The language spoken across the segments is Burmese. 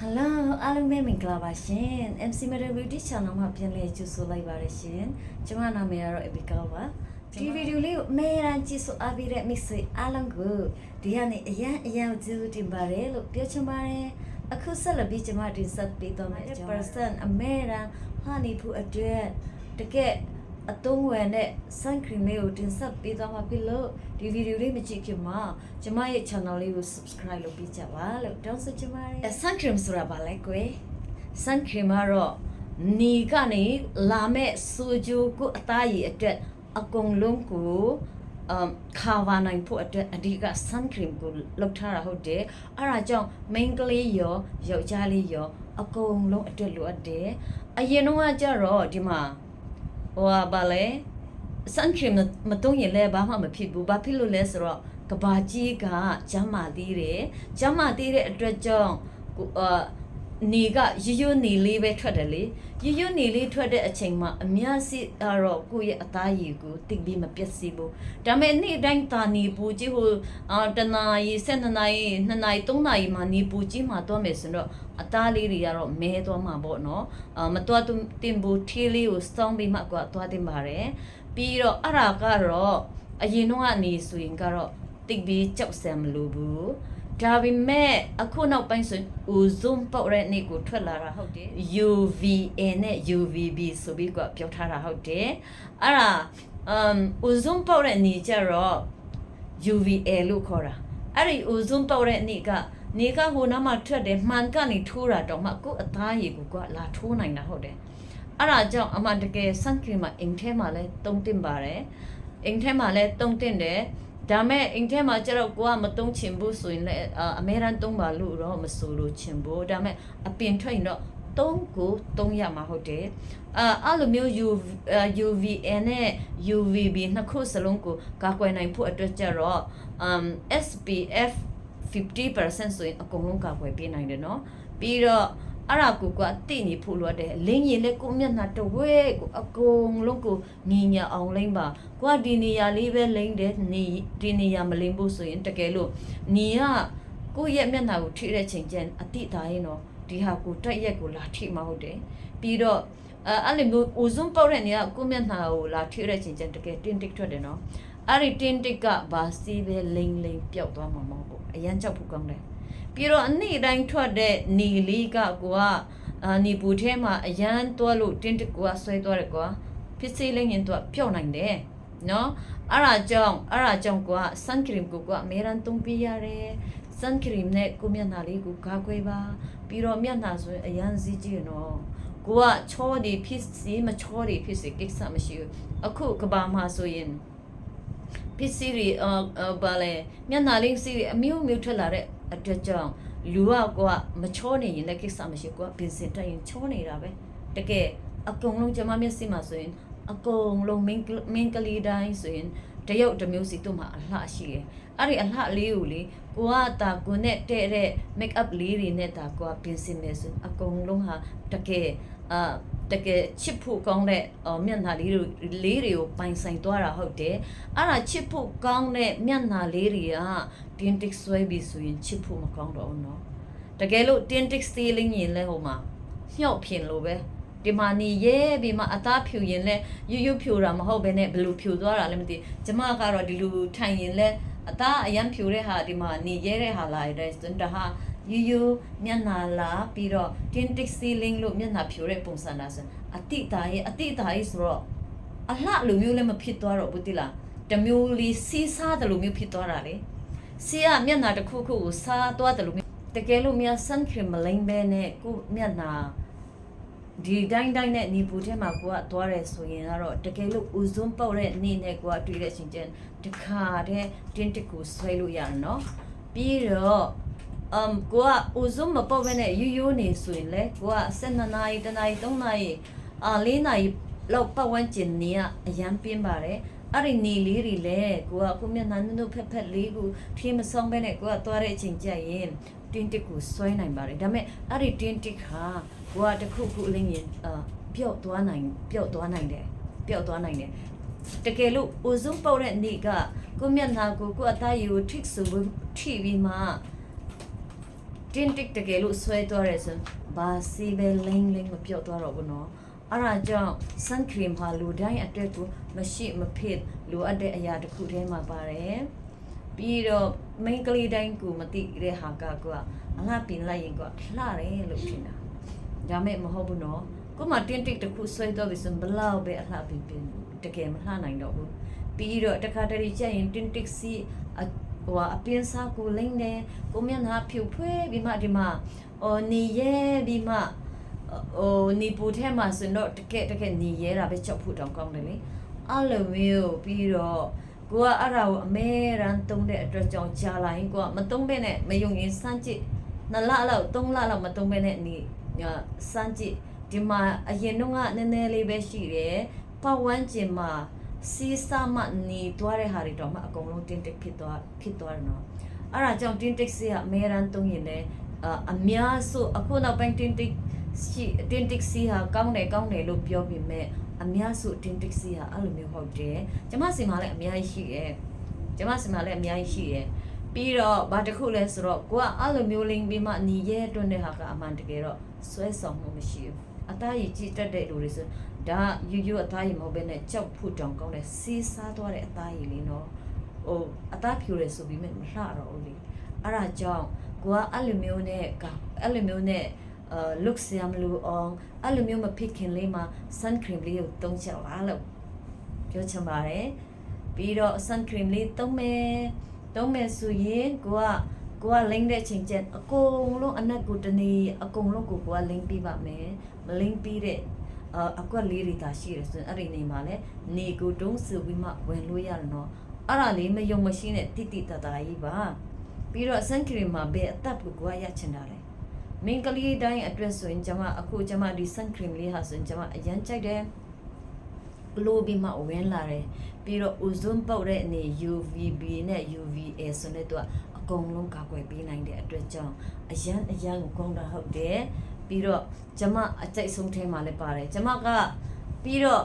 ဟယ်လိုအားလုံးပဲမင်္ဂလာပါရှင် MC Metal Beauty Channel မှာပြန်လည်ကြိုဆိုလိုက်ပါရရှင်ကျွန်မနာမည်ကတော့ Abigail ပါဒီဗီဒီယိုလေးကိုအမေရန်ကြည့်ဆိုအားပေးတဲ့မိတ်ဆွေအားလုံးကိုဒီကနေ့အရန်အရန်ကျေးဇူးတင်ပါတယ်လို့ပြောချင်ပါတယ်အခုဆက်လက်ပြီးကျွန်မတင်ဆက်ပေးသွားမယ့်အကြောင်း100%အမေရန်ဟာနေဖို့အတွက်တကယ် အသုံးဝင်တဲ့ sun cream လေးကိုတင်ဆက်ပေးသွားမှာဖြစ်လို့ဒီဗီဒီယိုလေးမကြည့်ခင်မှာကျမရဲ့ channel လေးကို subscribe လုပ်ပေးကြပါလို့တောင်းဆိုချင်ပါတယ် sun cream ဆိုတာဘာလဲကွယ် sun cream ကတော့နီကနေလာမဲ့စူဂျူကိုအသားရည်အတွက်အကုန်လုံးကိုအမ်ခါဝနိုင်ဖို့အတွက်အဓိက sun cream ကိုလောက်ထားတာဟုတ်တယ်အဲ့ဒါကြောင့် main ကလေးရောယောက်ျားလေးရောအကုန်လုံးအတွက်လိုအပ်တယ်အရင်တော့ကကြတော့ဒီမှာ ဟိုဟာဘာလဲ sun cream မတုံးရင်လည်းဘာမှမဖြစ်ဘူးဘာဖြစ်လို့လဲဆိုတော့ကဘာကြီးကကျမ်းမာသေးတယ်ကျမ်းမာသေးတဲ့အတွက်ကြောင့်ကိုအာ နေကရရွနေလေးပဲထွက်တယ်လေရရွနေလေးထွက်တဲ့အချိန်မှာအများစီတော့ကိုယ့်ရဲ့အသားရည်ကိုတိတ်ပြီးမပြတ်စီဘူးဒါပေမဲ့နေ့တိုင်းတာနေပူကြီးဟိုအာတနာရီ7နာရီ2နာရီ3နာရီမှနေပူကြီးမှတော့မယ်ဆိုတော့အသားလေးတွေကတော့မဲသွားမှာပေါ့နော်အာမတော်တင်ဘူးထီးလေးကိုစောင်းပြီးမှကွာသွားတင်ပါတယ်ပြီးတော့အဲ့ဒါကတော့အရင်တော့ကနေဆိုရင်ကတော့တိတ်ပြီးကြောက်စံမလို့ဘူး ဒါပေမဲ့အခုနောက်ပိုင်းဆိုရင် ozone ပေါက်တဲ့နေ့ကိုထွက်လာတာဟုတ်တယ် UVA နဲ့ UVB ဆိုပြီးကပြောထားတာဟုတ်တယ်အဲ့ဒါ um ozone ပေါက်တဲ့နေ့ကျတော့ UVA လို့ခေါ်တာအဲ့ဒီ ozone ပေါက်တဲ့နေ့ကနေကဟိုနားမှာထွက်တယ်မှန်ကနေထိုးတာတော့မှကိုယ်အသားရည်ကိုကလာထိုးနိုင်တာဟုတ်တယ်အဲ့ဒါကြောင့်အမှန်တကယ် sun cream မှာအိမ်ထဲမှာလဲတုံးတင်ပါတယ်အိမ်ထဲမှာလဲတုံးတင်တယ် ဒါမဲ့အိမ်ထဲမှာကျတော့ကိုကမတုံးချင်ဘူးဆိုရင်လည်းအာအမေရန်တုံးပါလို့တော့မဆိုလို့ချင်ဘူးဒါမဲ့အပြင်ထွက်ရင်တော့တုံးကိုတုံးရမှာဟုတ်တယ်အာအဲ့လိုမျိုး UV UVA နဲ့ UVB နှစ်ခုစလုံးကိုကာကွယ်နိုင်ဖို့အတွက်ကျတော့ um SPF 50%ဆိုရင်အကုန်လုံးကာကွယ်ပေးနိုင်တယ်เนาะပြီးတော့ အဲ့ဒါကိုကတိနေဖို့လိုတယ်လင်းရင်လည်းကိုမျက်နှာတဝဲကိုအကုန်လုံးကိုညီညာအောင်လိမ့်ပါကိုကဒီနေရာလေးပဲလိမ့်တယ်နေဒီနေရာမလိမ့်ဖို့ဆိုရင်တကယ်လို့ညီကကိုယ့်ရဲ့မျက်နှာကိုထိတဲ့ချိန်ကျန်အတိသားရင်တော့ဒီဟာကိုတက်ရက်ကိုလာထိမှာဟုတ်တယ်ပြီးတော့အဲအဲ့လိုမျိုး ozone ပေါက်တဲ့နေရာကိုမျက်နှာကိုလာထိတဲ့ချိန်ကျန်တကယ်တင်းတစ်ထွက်တယ်နော်အဲ့ဒီတင်းတစ်ကဘာစီးပဲလိမ့်လိမ့်ပျောက်သွားမှာမဟုတ်ဘူးအရန်ကြောက်ဖို့ကောင်းတယ် ပြီးတော့အနေ့တိုင်းထွက်တဲ့နေလေးကကိုကအာနေပူထဲမှာအရန်တွားလို့တင်းတကွာဆွဲသွားတယ်ကွာဖြစ်စေးလိမ့်ရင်တော့ပျော့နိုင်တယ်နော်အဲ့ဒါကြောင့်အဲ့ဒါကြောင့်ကွာ sun cream ကိုကွာအများရန်သုံးပြရတယ် sun cream နဲ့ကိုမျက်နှာလေးကိုကာကွယ်ပါပြီးတော့မျက်နှာဆိုရင်အရန်စည်းကြည့်နော်ကိုကချောဒီဖြစ်စီမချောဒီဖြစ်စီကိစ္စမရှိဘူးအခုကဘာမှာဆိုရင် ပစ္စည်းတွေအာဘာလဲမျက်နှာလေးစီးတွေအမျိုးမျိုးထွက်လာတဲ့အတွက်ကြောင့်လူကကိုကမချောနေရင်လည်းကိစ္စမရှိကိုကပင်စင်တက်ရင်ချောနေတာပဲတကယ်အကုန်လုံးကျမမျက်စိမှာဆိုရင်အကုန်လုံး main main ကလေးတိုင်းဆိုရင်တရုတ်တစ်မျိုးစီတို့မှာအလှရှိတယ်အဲ့ဒီအလှလေးကိုလေကိုကတာကိုနဲ့တဲ့တဲ့ make up လေးတွေနဲ့တာကိုကပင်စင်မယ်ဆိုအကုန်လုံးဟာတကယ်အာ တကယ်ချစ်ဖို့ကောင်းတဲ့အော်မျက်နှာလေးတွေလေးတွေကိုပိုင်ဆိုင်သွားတာဟုတ်တယ်အဲ့ဒါချစ်ဖို့ကောင်းတဲ့မျက်နှာလေးတွေကတင်းတစ်ဆွဲပြီးဆိုရင်ချစ်ဖို့မကောင်းတော့ဘူးเนาะတကယ်လို့တင်းတစ်စီးလင်းရင်လဲဟိုမှာညှော့ဖြင်လို့ပဲဒီမှာနေရဲပြီးမှအသားဖြူရင်လဲရွရွဖြူတာမဟုတ်ဘဲနဲ့ဘယ်လိုဖြူသွားတာလဲမသိကျမကတော့ဒီလိုထိုင်ရင်လဲအသားအရန်ဖြူတဲ့ဟာဒီမှာနေရဲတဲ့ဟာလာတဲ့စန်တဟာ ယူယူမျက်နှာလာပြီးတော့ tintic ceiling လို့မျက်နှာဖြူတဲ့ပုံစံလာဆိုအတိသားရဲ့အတိသားရဲ့ဆိုတော့အလှလိုမျိုးလည်းမဖြစ်သွားတော့ဘူးတိလားတမျိုးလေးစီးစားတယ်လို့မျိုးဖြစ်သွားတာလေစီးကမျက်နှာတစ်ခုခုကိုစားသွားတယ်လို့မျိုးတကယ်လို့များ sun cream မလိမ့်ပဲနဲ့ကိုမျက်နှာဒီတိုင်းတိုင်းနဲ့နေပူထဲမှာကိုကသွားတယ်ဆိုရင်ကတော့တကယ်လို့ ozone ပေါက်တဲ့နေ့နဲ့ကိုကတွေ့တဲ့အချိန်ကျရင်တခါတည်းတင်းတစ်ကိုဆွဲလို့ရတယ်နော်ပြီးတော့ um ကိုက ozone မပေါက်ဘဲနဲ့ရိုးရိုးနေဆိုရင်လေကိုက12နာရီ1နာရီ3နာရီအာ4နာရီလောက်ပတ်ဝန်းကျင်နေကအရန်ပြင်းပါတယ်အဲ့ဒီနေလေးတွေလေကိုကကိုမျက်နှာနုနုဖက်ဖက်လေးကိုထင်းမဆောင်ဘဲနဲ့ကိုကသွားတဲ့အချိန်ကျရင်တင်းတစ်ကိုဆွဲနိုင်ပါတယ်ဒါပေမဲ့အဲ့ဒီတင်းတစ်ဟာကိုကတစ်ခုခုအလင်းရင်အာပျော့သွားနိုင်ပျော့သွားနိုင်တယ်ပျော့သွားနိုင်တယ်တကယ်လို့ ozone ပေါက်တဲ့နေ့ကကိုမျက်နှာကိုကိုအသားရည်ကိုထိဆိုထိပြီးမှ တင်းတစ်တကယ်လို့ဆွဲသွားရဲဆိုဘာစီပဲလိမ့်လိမ့်မပြော့သွားတော့ဘူးနော်အဲ့ဒါကြောင့် sun cream ဟာလူတိုင်းအတွက်ကိုမရှိမဖြစ်လိုအပ်တဲ့အရာတစ်ခုတည်းမှာပါတယ်ပြီးတော့ main ကလေးတိုင်းကိုမသိတဲ့ဟာကကွာအလားပင်လိုက်ရင်ကွာလှတယ်လို့ထင်တာဒါမဲ့မဟုတ်ဘူးနော်ကိုမတင်းတစ်တစ်ခုဆွဲတော့ပြီဆိုဘလောက်ပဲအလှပင်ပင်တကယ်မလှနိုင်တော့ဘူးပြီးတော့တခါတလေကျရင်တင်းတစ်စီအ ဟိုအပင်းစားကိုလိမ့်တယ်ကိုမျက်နှာဖြူဖွေးပြီးမှဒီမှာအော်နေရဲပြီးမှဟိုနီပူထဲမှာဆိုတော့တကက်တကက်ညီရဲတာပဲချက်ဖို့တောင်ကောင်းတယ်လေအဲ့လိုမျိုးပြီးတော့ကိုကအဲ့ဒါကိုအမဲရန်တုံးတဲ့အတွက်ကြောင့်ကြာလာရင်ကိုကမတုံးဘဲနဲ့မယုံရင်စမ်းကြည့်နှစ်လလောက်သုံးလလောက်မတုံးဘဲနဲ့နေညာစမ်းကြည့်ဒီမှာအရင်တော့ကနည်းနည်းလေးပဲရှိတယ်ပတ်ဝန်းကျင်မှာ စီးစာမနေသွားတဲ့ဟာတွေတော့မှအကုန်လုံးတင်းတက်ဖြစ်သွားဖြစ်သွားတယ်နော်အဲ့ဒါကြောင့်တင်းတက်စီကအမဲရန်တုံးရင်လည်းအအများစုအခုနောက်ပိုင်းတင်းတက်ရှိတင်တစ်စီဟာကောင်းတယ်ကောင်းတယ်လို့ပြောပေမဲ့အများစုတင်တစ်စီဟာအဲ့လိုမျိုးဟုတ်တယ်ကျမစီမှာလည်းအများကြီးရှိတယ်ကျမစီမှာလည်းအများကြီးရှိတယ်ပြီးတော့ဘာတစ်ခုလဲဆိုတော့ကိုကအဲ့လိုမျိုးလင်းပြီးမှညီရဲတွန်းတဲ့ဟာကအမှန်တကယ်တော့ဆွဲဆောင်မှုမရှိဘူးအသားရည်ကြည့်တတ်တဲ့လူတွေဆို ဒါယူယူအသားရည်မဟုတ်ဘဲနဲ့ကြောက်ဖို့တောင်ကောင်းတယ်စီးစားသွားတဲ့အသားရည်လေးနော်ဟိုအသားဖြူတယ်ဆိုပြီးမှမလှတော့ဘူးလေအဲ့ဒါကြောင့်ကိုကအဲ့လိုမျိုးနဲ့ကအဲ့လိုမျိုးနဲ့အာ look စရာမလိုအောင်အဲ့လိုမျိုးမဖြစ်ခင်လေးမှာ sun cream လေးကိုသုံးချက်ပါလို့ပြောချင်ပါတယ်ပြီးတော့ sun cream လေးသုံးမယ်သုံးမယ်ဆိုရင်ကိုကကိုကလိမ့်တဲ့ချိန်ကျန်အကုန်လုံးအနက်ကိုတနေအကုန်လုံးကိုကိုကလိမ့်ပြပါမယ်မလိမ့်ပြီးတဲ့ အာအကွက်လေးတွေသာရှိတယ်ဆိုရင်အဲ့ဒီနေမှာလဲနေကိုတုံးစပြီးမှဝင်လို့ရတယ်နော်အဲ့ဒါလေးမယုံမရှိနဲ့တိတိတတ်တာကြီးပါပြီးတော့ sun cream မှာဘယ်အသက်ကိုကိုကရချင်တာလဲမင်းကလေးတိုင်းအတွက်ဆိုရင်ကျွန်မအခုကျွန်မဒီ sun cream လေးဟာဆိုရင်ကျွန်မအရန်ကြိုက်တယ် glow ပြီးမှဝင်လာတယ်ပြီးတော့ ozone ပေါက်တဲ့အနေ UVB နဲ့ UVA ဆိုတဲ့သူကအကုန်လုံးကာကွယ်ပေးနိုင်တဲ့အတွက်ကြောင့်အရန်အရန်ကိုကောင်းတာဟုတ်တယ် ပြီးတော့ကျွန်မအကြိုက်ဆုံးထဲမှာလည်းပါတယ်ကျွန်မကပြီးတော့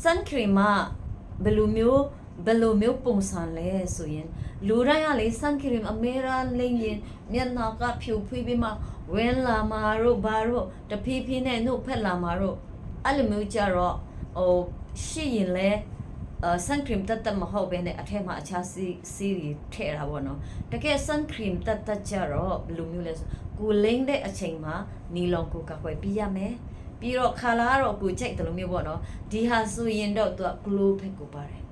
sun cream ကဘယ်လိုမျိုးဘယ်လိုမျိုးပုံစံလဲဆိုရင်လူတိုင်းကလေ sun cream အမေရာလိမ့်ရင်မျက်နှာကဖြူဖွေးပြီးမှဝင်လာမှာတို့ဘာတို့တဖြည်းဖြည်းနဲ့နှုတ်ဖက်လာမှာတို့အဲ့လိုမျိုးကြတော့ဟိုရှိရင်လဲအာ sun cream တက်တက်မဟုတ်ဘဲနဲ့အထက်မှာအခြားစီစီတွေထည့်တာပေါ့နော်တကယ် sun cream တက်တက်ကြတော့ဘယ်လိုမျိုးလဲဆိုကိုလိမ့်တဲ့အချိန်မှာနီလွန်ကိုကကွယ်ပြရမယ်ပြီးတော့ခါလာကတော့ကိုကြိုက်တယ်လို့မျိုးပေါ့နော်ဒီဟာဆိုရင်တော့သူက glow ဖက်ကိုပါတယ်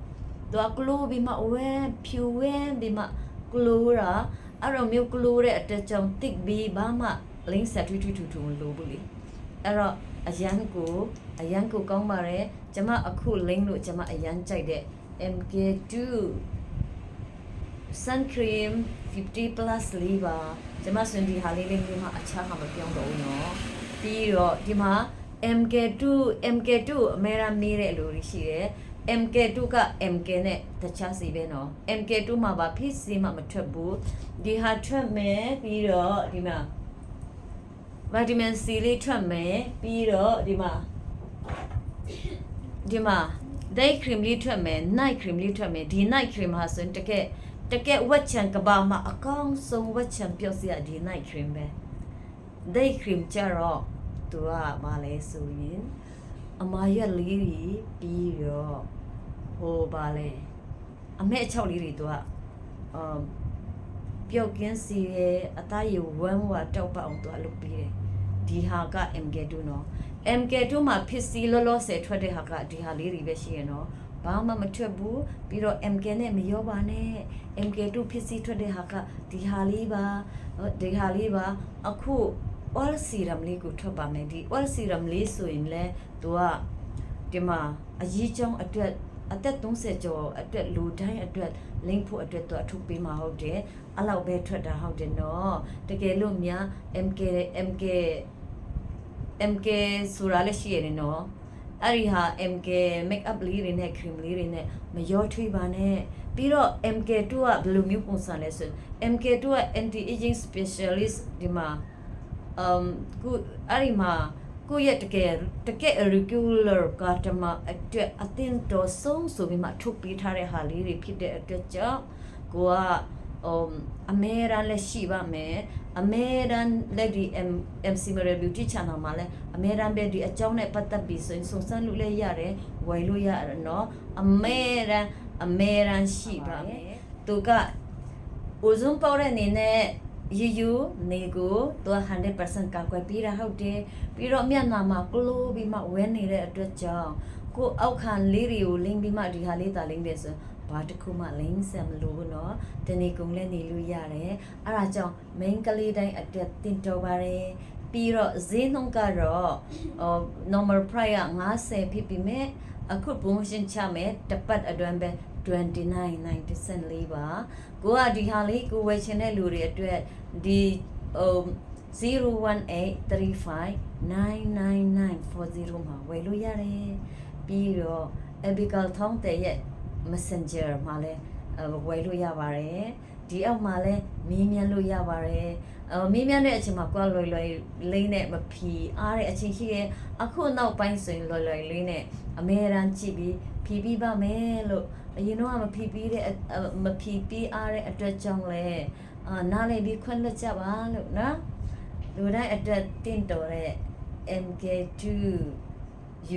သူက glow ပြီးမှဝဲဖြူဝဲပြီးမှ glow တာအဲ့တော့မျိုး glow တဲ့အတက်ကြောင့် thick ပြီးဘာမှ link set ထွေးထွေးထူထူမလိုဘူးလေအဲ့တော့အရန်ကိုအရန်ကိုကောင်းပါတယ် ကျမအခု link လို့ကျမအရန်ကြိုက်တဲ့ MK2 sun cream 50 plus လေးပါကျမစင်ဒီဟာလေးလေးလေးမှာအခြားဟာမပြောင်းတော့ဘူးเนาะပြီးတော့ဒီမှာ MK2 MK2 အမေရာမေးတဲ့လူတွေရှိတယ် MK2 က MK နဲ့တခြားစီပဲเนาะ MK2 မှာပါဖြစ်စီမှမထွက်ဘူးဒီဟာထွက်မယ်ပြီးတော့ဒီမှာ vitamin C လေးထွက်မယ်ပြီးတော့ဒီမှာ ဒီမှာ day cream လေးထွက်မယ် night cream လေးထွက်မယ်ဒီ night cream ဟာဆိုရင်တကယ်တကယ်ဝက်ချံကဘာမှာအကောင်းဆုံးဝက်ချံပြော့စရာဒီ night cream ပဲ day cream ကြတော့သူကဘာလဲဆိုရင်အမာရက်လေးကြီးပြီးတော့ဟိုဘာလဲအမဲအချောက်လေးတွေသူကအမ်ပျောက်ကင်းစီရဲ့အသားရဝမ်းဝတောက်ပအောင်သူကလုပ်ပြီးတယ်ဒီဟာက MK2 နော် MK2 မှာဖြစ်စီလောလောဆယ်ထွက်တဲ့ဟာကဒီဟာလေးတွေပဲရှိရနော်ဘာမှမထွက်ဘူးပြီးတော့ MK နဲ့မရောပါနဲ့ MK2 ဖြစ်စီထွက်တဲ့ဟာကဒီဟာလေးပါဟိုဒီဟာလေးပါအခု oil serum လေးကိုထွက်ပါမယ်ဒီ oil serum လေးဆိုရင်လဲသူကဒီမှာအကြီးကျုံအတွက်အသက်30ကျော်အတွက်လူတိုင်းအတွက်လိမ့်ဖို့အတွက်သူအထုပ်ပေးမှာဟုတ်တယ်အဲ့လောက်ပဲထွက်တာဟုတ်တယ်နော်တကယ်လို့များ MK MK MK ဆိုတာလည်းရှိရတယ်နော်အဲ့ဒီဟာ MK makeup လေးတွေနဲ့ cream လေးတွေနဲ့မရောထွေးပါနဲ့ပြီးတော့ MK2 ကဘယ်လိုမျိုးပုံစံလဲဆိုရင် MK2 က anti aging specialist ဒီမှာ um ခုအဲ့ဒီမှာကိုယ့်ရဲ့တကယ်တကယ် regular customer အတွက်အသင်တော်ဆုံးဆိုပြီးမှထုတ်ပေးထားတဲ့ဟာလေးတွေဖြစ်တဲ့အတွက်ကြောင့်ကိုက um အမေရန်လည်းရှိပါမယ် အမေရန်လက်ဒီ MC Mare Beauty Channel မှာလည်းအမေရန်ပဲဒီအကြောင်းနဲ့ပတ်သက်ပြီးဆိုရင်စုံစမ်းလို့လည်းရတယ်ဝယ်လို့ရတယ်နော်အမေရန်အမေရန်ရှိပါမယ်သူကဦးစုံပေါ်တဲ့အနေနဲ့ယူယူနေကိုသူ100%ကောက်ွယ်ပြီးတာဟုတ်တယ်ပြီးတော့မျက်နှာမှာကလိုးပြီးမှဝဲနေတဲ့အတွက်ကြောင့်ကိုအောက်ခံလေးတွေကိုလင်းပြီးမှဒီဟာလေးတာလင်းတယ်ဆို ဘာတစ်ခုမှလိမ့်ဆက်မလို့ဘူးเนาะတနေ့ကုန်လည်းနေလို့ရတယ်အဲ့ဒါကြောင့် main ကလေးတိုင်းအတွက်တင်တော်ပါတယ်ပြီးတော့ဈေးနှုန်းကတော့ဟို normal price က90ဖြစ်ပြီးမဲ့အခု promotion ချမယ်တစ်ပတ်အတွင်းပဲ29.90 cent လေးပါကိုကဒီဟာလေးကိုဝယ်ချင်တဲ့လူတွေအတွက်ဒီဟို01835999940မှာဝယ်လို့ရတယ်ပြီးတော့ Abigail ထောင်းတဲ့ရဲ့ Messenger မှာလည်းဝယ်လို့ရပါတယ်ဒီအောက်မှာလည်းမီးမြန်းလို့ရပါတယ်အမီးမြန်းတဲ့အချိန်မှာကွာလွယ်လွယ်လေးနဲ့မဖြီအားတဲ့အချိန်ရှိရဲ့အခုနောက်ပိုင်းဆိုရင်လွယ်လွယ်လေးနဲ့အမေရန်ကြည့်ပြီးဖြီးပြီးပါမယ်လို့အရင်တော့မဖြီးပြီးတဲ့မဖြီးပြီးအားတဲ့အတွက်ကြောင့်လဲအာနားလည်ပြီးခွင့်လွှတ်ကြပါလို့နော်လူတိုင်းအတွက်တင့်တော်တဲ့ MK2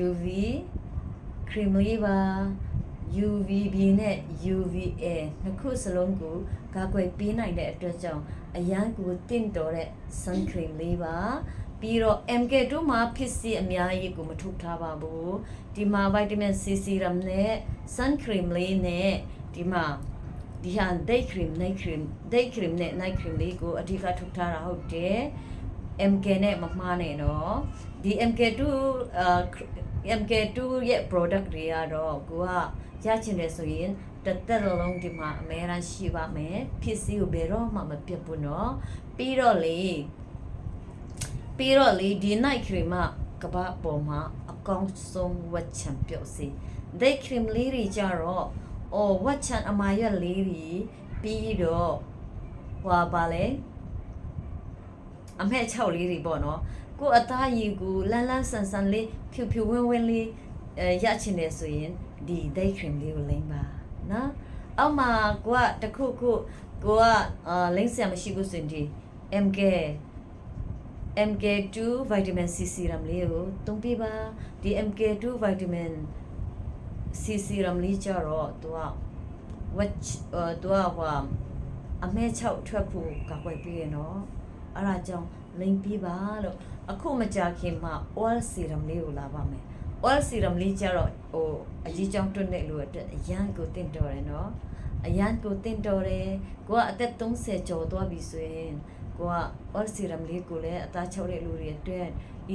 UV cream လေးပါ UVB နဲ့ UVA နှစ်ခုစလုံးကိုကာကွယ်ပေးနိုင်တဲ့အတွက်ကြောင့်အရန်ကိုတင့်တော်တဲ့ sun cream လေးပါပြီးတော့ MK2 မှာဖြစ်စီအများကြီးကိုမထုတ်ထားပါဘူးဒီမှာ vitamin C serum နဲ့ sun cream လေးနဲ့ဒီမှာဒီဟာ day cream night cream day cream နဲ့ night cream လေးကိုအဓိကထုတ်ထားတာဟုတ်တယ် MK နဲ့မမှားနဲ့နော်ဒီ MK2 အာ MK2 ရဲ့ product တွေကတော့ကိုကရချင်တယ်ဆိုရင်တစ်သက်လုံးဒီမှာအများအားရှိပါမယ်ဖြစ်စီကိုဘယ်တော့မှမပြတ်ဘူးနော်ပြီးတော့လေပြီးတော့လေဒီ night cream ကကဘာပေါ်မှာအကောင်းဆုံးဝတ်ချံပြော့စီ day cream လေးတွေကြတော့အော်ဝတ်ချံအမာရွက်လေးတွေပြီးတော့ဟွာပါလေအမဲ6လေးတွေပေါ့နော် ကိုအသားရည်ကိုလန်းလန်းဆန်ဆန်လေးဖြူဖြူဝင်းဝင်းလေးအဲရချင်တယ်ဆိုရင်ဒီ day cream လေးကိုလိမ့်ပါနော်အောက်မှာကိုကတခုခုကိုကအာလိမ့်ဆရာမရှိဘူးဆိုရင်ဒီ MK MK2 vitamin C serum လေးကိုသုံးပြပါဒီ MK2 vitamin C serum လေးကြတော့သူက watch သူကဟိုအမဲ6ထွက်ဖို့ကကွယ်ပြီးရနော်အဲ့ဒါကြောင့် လိမ့်ပြပါလို့အခုမကြခင်မှာ oil serum လေးကိုလာပါမယ် oil serum လေးကြတော့ဟိုအကြီးကြောင်းတွန်းတဲ့လူအတွက်အရန်ကိုတင့်တော်တယ်နော်အရန်ကိုတင့်တော်တယ်ကိုကအသက်30ကျော်သွားပြီဆိုရင်ကိုက oil serum လေးကိုလည်းအသားချုပ်တဲ့လူတွေအတွက်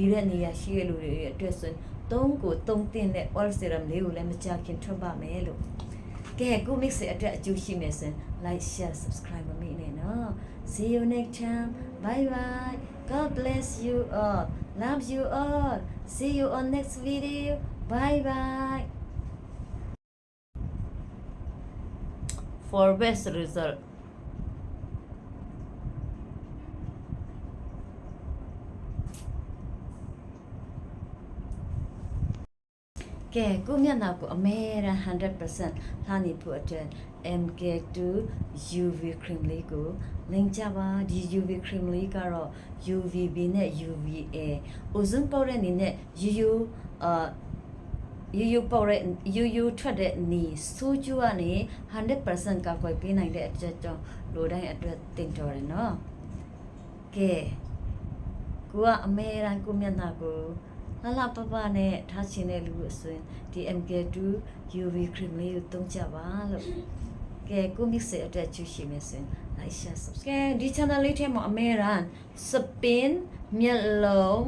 ဤတဲ့နေရာရှိတဲ့လူတွေအတွက်ဆိုရင်သုံးကိုသုံးတင်တဲ့ oil serum လေးကိုလည်းမကြခင်ထွက်ပါမယ်လို့ကဲကို mix ရဲ့အတွက်အကျိုးရှိမယ်ဆိုရင် like share subscribe မမေ့နဲ့နော် see you next time bye bye god bless you all love you all see you on next video bye bye for best result ကဲကိုမျက်နှာကိုအမဲရန်100%လှနေဖို့အတွက် MK2 UV cream လေးကိုလင်ကြပါဒီ UV cream လေးကတော့ UVB နဲ့ UVA ozone ပေါက်တဲ့အနေနဲ့ UU အာယူယူပေါ်တဲ့ယူယူထွက်တဲ့နေစိုးကျူကနေ100%ကာကွယ်ပေးနိုင်တဲ့အချက်ကြောင့်လူတိုင်းအတွက်တင်တော်တယ်နော်ကဲကိုကအမေရန်ကိုမျက်နှာကိုလှလှပပနဲ့ထားချင်တဲ့လူဆိုရင်ဒီ MK2 UV cream လေးကိုသုံးကြပါလို့ ကဲကို mix ရဲ့အတွက်ချူရှိမယ်ဆိုရင် like share subscribe ဒီ channel လေးထဲမှာအမေရန် spin မျက်လုံး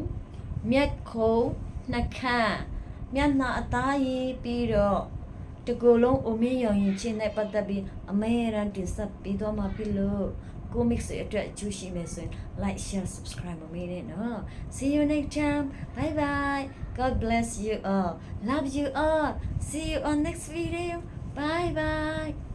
မျက်ခုံးနှာခမ်းမျက်နှာအသားရည်ပြီးတော့တကူလုံးအမင်းရောင်ရင်ချင်းနဲ့ပတ်သက်ပြီးအမေရန်တင်ဆက်ပြီးတော့မှပြီလို့ကို mix ရဲ့အတွက်ကျူးရှိမယ်ဆိုရင် like share subscribe မမေ့နဲ့နော် see you next time bye bye god bless you all love you all see you on next video bye bye